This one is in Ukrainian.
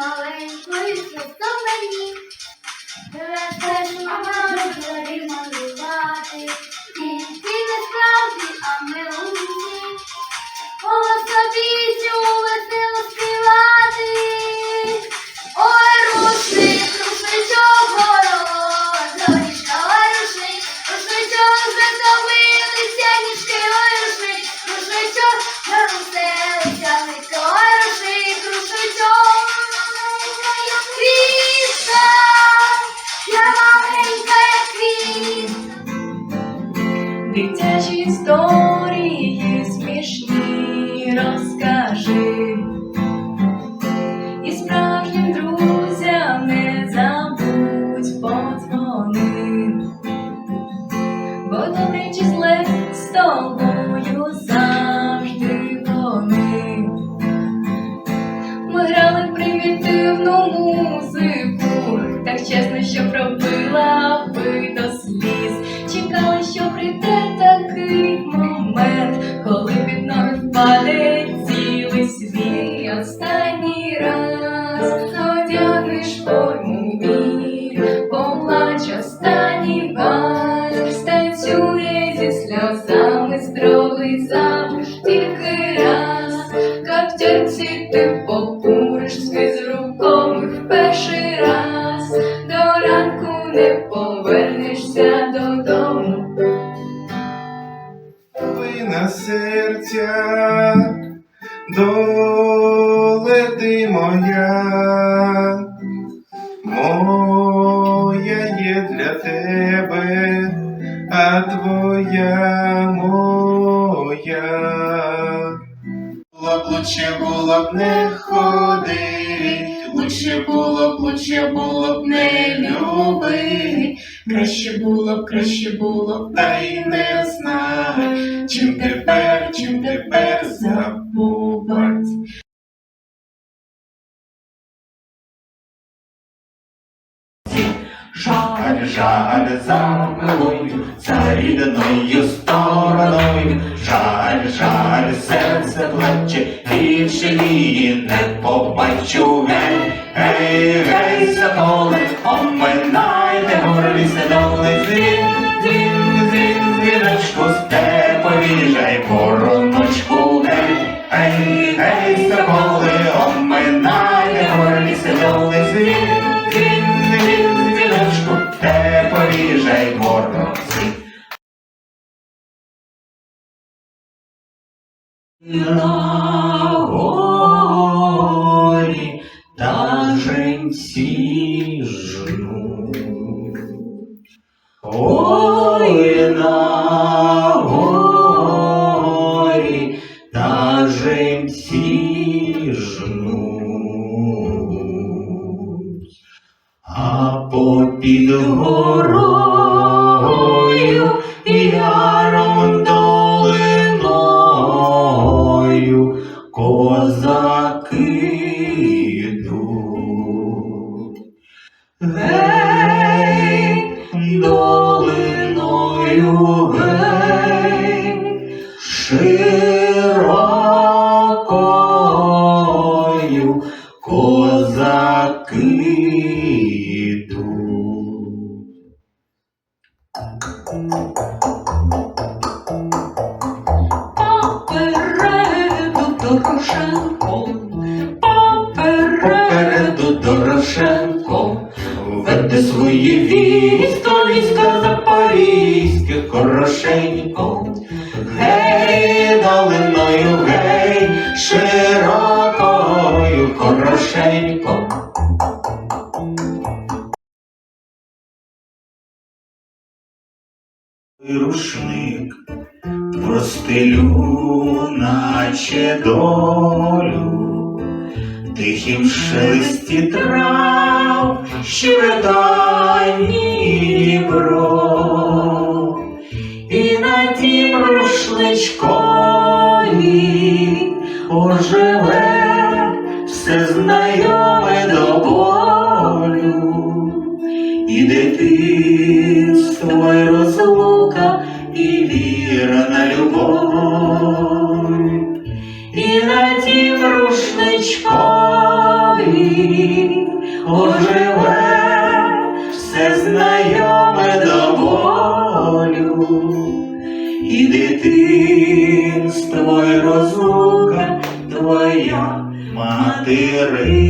маленькою свято мені. Веселі мама зорі Дитячі історії смішні розкажи. І справжнім друзям не забудь подзвони. Бо добре чи зле з тобою чесно, що пробила би до сліз. Чекали, що прийде такий момент, коли під ноги впаде цілий світ. Останній раз одягнеш форму мій, поплач останній вальс, станцює зі сльозами здоровий тільки раз. Как ти покуриш Серця, долети моя, моя є для тебе, а твоя моя. Було б лучше було б не ходить, лучше було б, лучше було б не любить. Краще було б, краще було б, та й не знаю, чим тепер, чим тепер забувати. Жаль, жаль, за милою, за рідною стороною, жаль, жаль, серце плаче, більше її не побачу, гей, гей, гей, соколи, оминайте горлі седоли, дзвін, дзвін, дзвін, дзвіночку, степові, жай, вороночку, гей, гей, гей, соколи, оминайте. Горлі седоли, дзвін, дзвін, дзвін, дзвіночку, степові, жай, воронці. На горі та женці А попід горою яром долиною козаки йдуть. Гей, долиною гей, широкою веде свої війська, війська запорізьке хорошенько. Гей, долиною, гей, широкою хорошенько. Рушник простелю, наче долю, тихім шелесті трав, щебетанні Дніпро, і на тім рушничкові оживе все знайоме до болю, і дитинство, і розлука, і вірна любов, і на тім рушничкові оживе все знайоме до болю, і дитинство, й розлука твоя материнська.